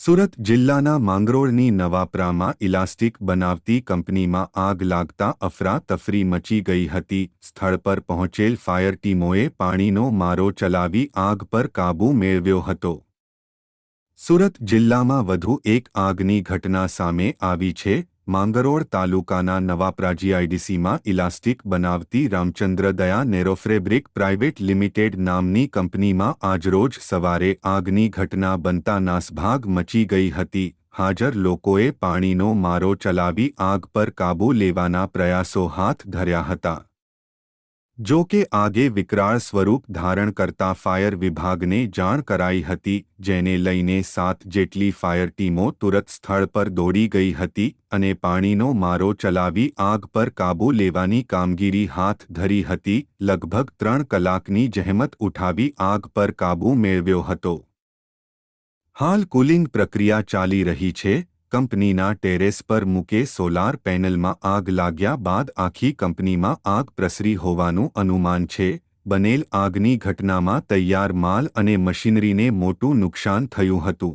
સુરત જિલ્લાના માંગરોળની નવાપરામાં ઇલાસ્ટિક બનાવતી કંપનીમાં આગ લાગતા અફરાતફરી મચી ગઈ હતી. સ્થળ પર પહોંચેલ ફાયર ટીમોએ પાણીનો મારો ચલાવી આગ પર કાબૂ મેળવ્યો હતો. સુરત જિલ્લામાં વધુ એક આગની ઘટના સામે આવી છે. માંગરોળ તાલુકાના નવાપરા જીઆઈડીસીમાં ઇલાસ્ટિક બનાવતી રામચંદ્ર દયા નેરોફેબ્રિક પ્રાઇવેટ લિમિટેડ નામની કંપનીમાં આજરોજ સવારે આગની ઘટના બનતા નાસભાગ મચી ગઈ હતી. હાજર લોકોએ પાણીનો મારો ચલાવી આગ પર કાબૂ લેવાના પ્રયાસો હાથ ધર્યા હતા. જો કે આગે વિકરાળ સ્વરૂપ ધારણ કરતા ફાયર વિભાગને જાણ કરાઈ હતી, જેને લઈને સાત જેટલી ફાયર ટીમો તુરત સ્થળ પર દોડી ગઈ હતી અને પાણીનો મારો ચલાવી આગ પર કાબૂ લેવાની કામગીરી હાથ ધરી હતી, લગભગ ત્રણ કલાકની જહેમત ઉઠાવી આગ પર કાબૂ મેળવ્યો હતો. હાલ કુલિંગ પ્રક્રિયા ચાલી રહી છે કંપનીના ટેરેસ પર મૂકે સોલાર પેનલમાં આગ લાગ્યા બાદ આખી કંપનીમાં આગ પ્રસરી હોવાનું અનુમાન છે. બનેલ આગની ઘટનામાં તૈયાર માલ અને મશીનરીને મોટું નુકસાન થયું હતું.